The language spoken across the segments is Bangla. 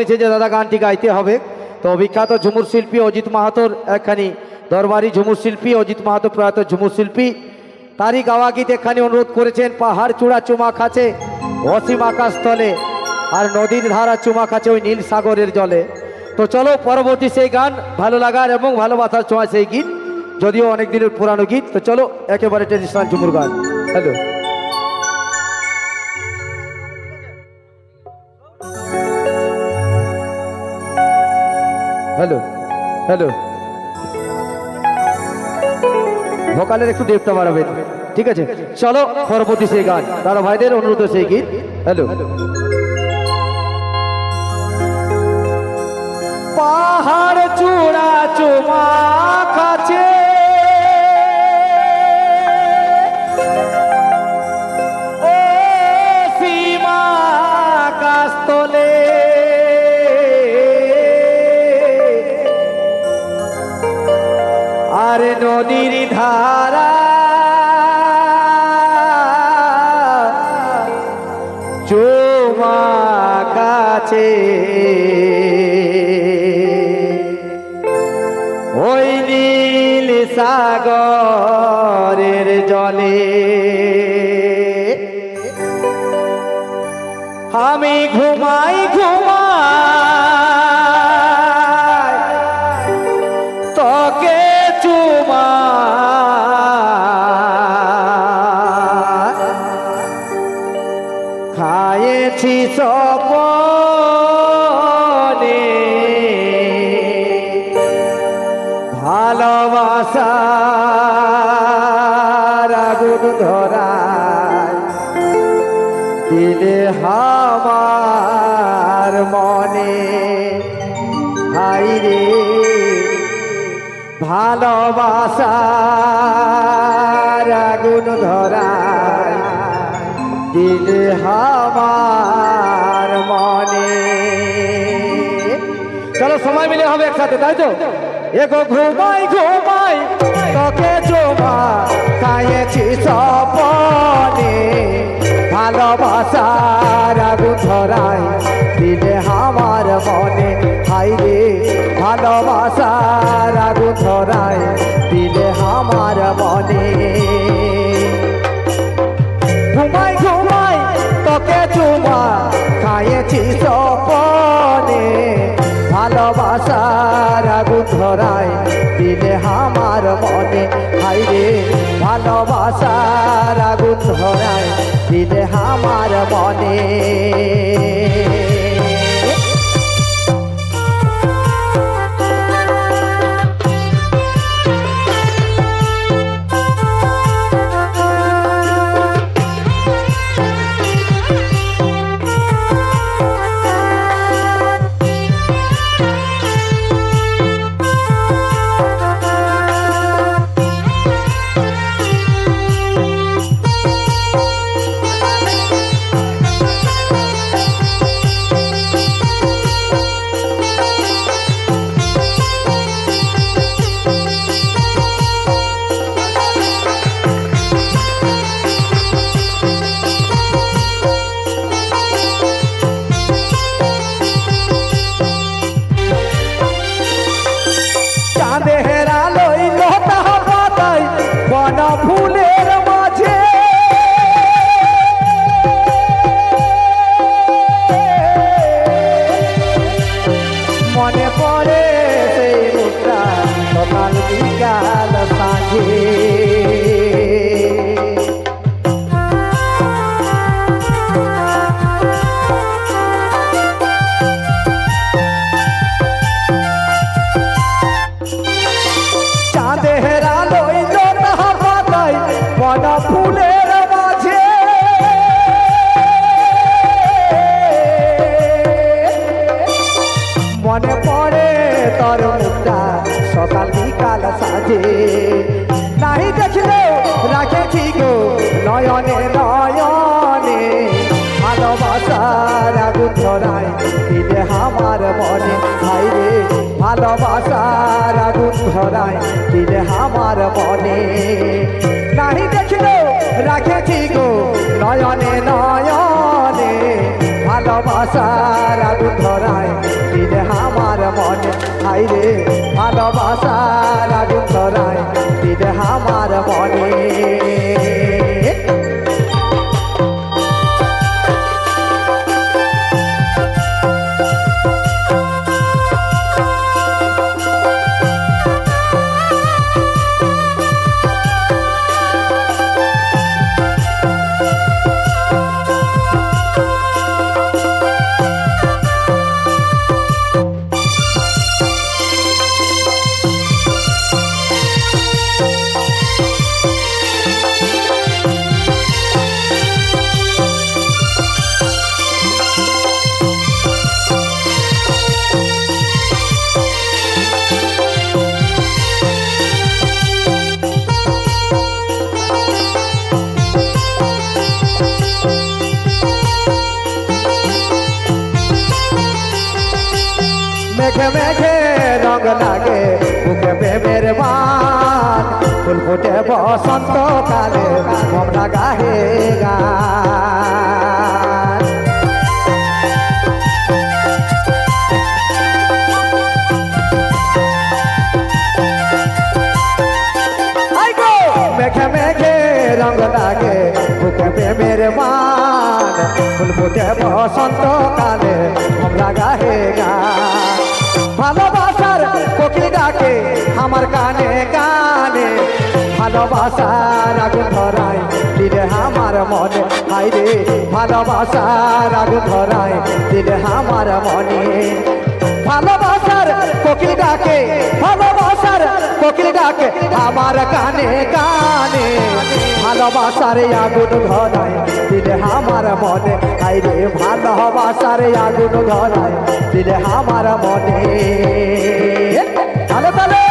নিয়েছে যে, দাদা, গানটি গাইতে হবে। তো বিখ্যাত ঝুমুর শিল্পী অজিত মাহাতোর একখানি দরবারি ঝুমুর শিল্পী, অজিত মাহাতো প্রয়াত ঝুমুর শিল্পী। তারই গাওয়া গীত এখানে অনুরোধ করেছেন, পাহাড় চূড়া চুমা খাচ্ছে অসীম আকাশ তলে আর নদীর ধারা চুমা খাচ্ছে ওই নীল সাগরের জলে। তো চলো, পরবর্তী সেই গান, ভালো লাগার এবং ভালোবাসার ছোঁয়া সেই গীত, যদিও অনেক দিনের পুরানো গীত। তো চলো, একেবারে ট্রেডিশনাল ঝুমুর গান। Hello hello hello. ভোকালের একটু ডেপটা বাড়াবেন ঠিক আছে? চলো, পরবর্তী সেই গান। দাদা ভাইদের অনুরোধ সেই গীত। হ্যালো। পাহাড় চূড়া চুমা কাছে নদীর ধারা। চুমা কাছে। ওই নীল সাগরের জলে। আমি ঘুমাই ঘুমাই। খায়েছি সপনে ভালোবাসার আগুন ধরায়। দিলে হামার মনে হাই রে। ভালোবাসার আগুন ধরায়। দিলে হাবার মনে। চলো সময় মিলে হবে একসাথে, তাই তো? এগো ঘুমাই ঘুমাই, তোকে জমা চুমা খাইয়েছি সপনে ভালোবাসার আগুন ধরায় দিলে আমার মনে হাই রে, ভালোবাসার আগুন ধরায় দিলে আমার মনে। বিকাল সাজে নাই দেখলে রাখেছি গো নয়নে নয়নে। ভালোবাসার আগুন ধরাই দিলে আমার মনে। হাই রে, ভালোবাসার আগুন ধরাই দিলে আমার মনে। নাহি দেখল রাখেছি গো নয়নে নয়নে। ভালোবাসার আগুন ধরাই দিলে আমার মনে। হাই রে मुझे मेघे रंग लागे मुझे बे मेरे मान फूल फूटे बसंत काले हम लगाहे गान। मेघे रंग लागे बसंत काले ভালোবাসার কোকিল ডাকে আমার কানে কানে। ভালোবাসার আগুন ধরায় দিলে আমার মনে। হাই রে, ভালোবাসার আগুন ধরায় দিলে আমার মনে। ভালোবাসার কোকিল ডাকে, ভালোবাসার কোকিল ডাকে আমার কানে কানে। ভালোবাসার আগুন ধরায়। দিলে আমার মনে আই রে ভালোবাসার আগুন ধরায়। দিলে আমার মনে। তাহলে তালে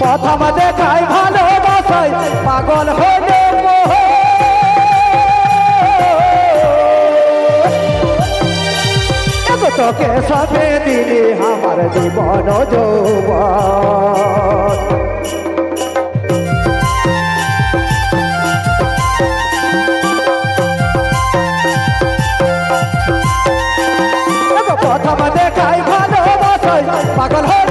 প্রথম দেখায় ভালোবাসায়। পাগল হয়ে তোকে সবে দিলি আমার জীবন এগো প্রথম পাগল হলো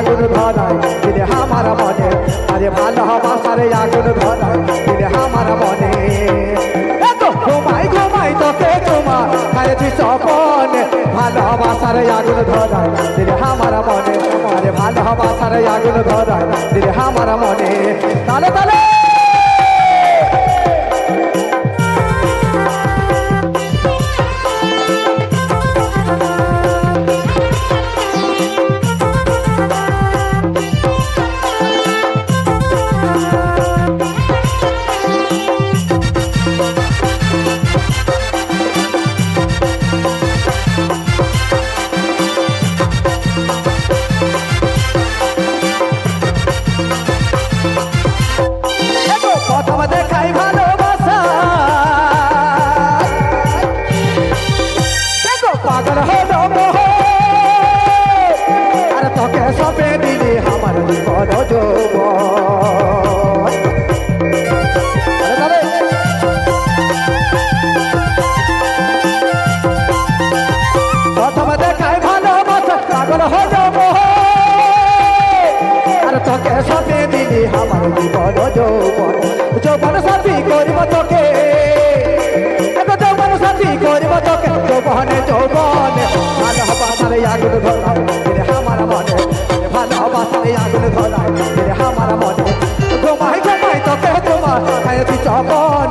আগুন ধরায়। দিলে আমার মনে, আরে ভালো হবা সারে আগুন ধরায়। দিলে আমার মনে ঘুমাই ঘুমাই তোকে ঘুমা আরে তুই স্বপনে ভালোবাসার আগুন ধরায়। দিলে আমার মনে, আরে ভালোবাসার আগুন ধরায়। দিলে আমার মনে, তালে তালে তোকে সাথে দিলি আমার জীবন যৌবন। যৌবন সাথী করিব তোকে। যৌবন সাথী করিব তোকে। যৌবনে যৌবনে ভালো হবা আমার আগুন ধরা দিলে আমার মনে ভালোবাসার আগুন ধরা দিলে আমার মনে, ঘুমাই ঘুমাই তোকে তোমার চপন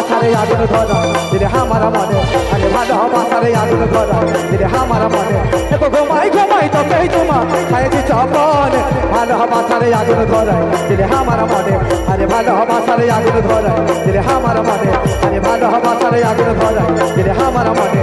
ভালোবাসার আগুন ধরা। দিলে আমার মনে আরে ভালোবাসার আগুন ধরা। দিলে আমার মনে দেখো ঘুমাই ঘুমাই তোকে তোমার খাইছি চপন। ভালোবাসার আগুন ধরা। দিলে আমার মনে আরে ভালোবাসার আগুন ধরা। দিলে আমার মনে আরে ভালোবাসার আগুন ধরা। দিলে আমার মনে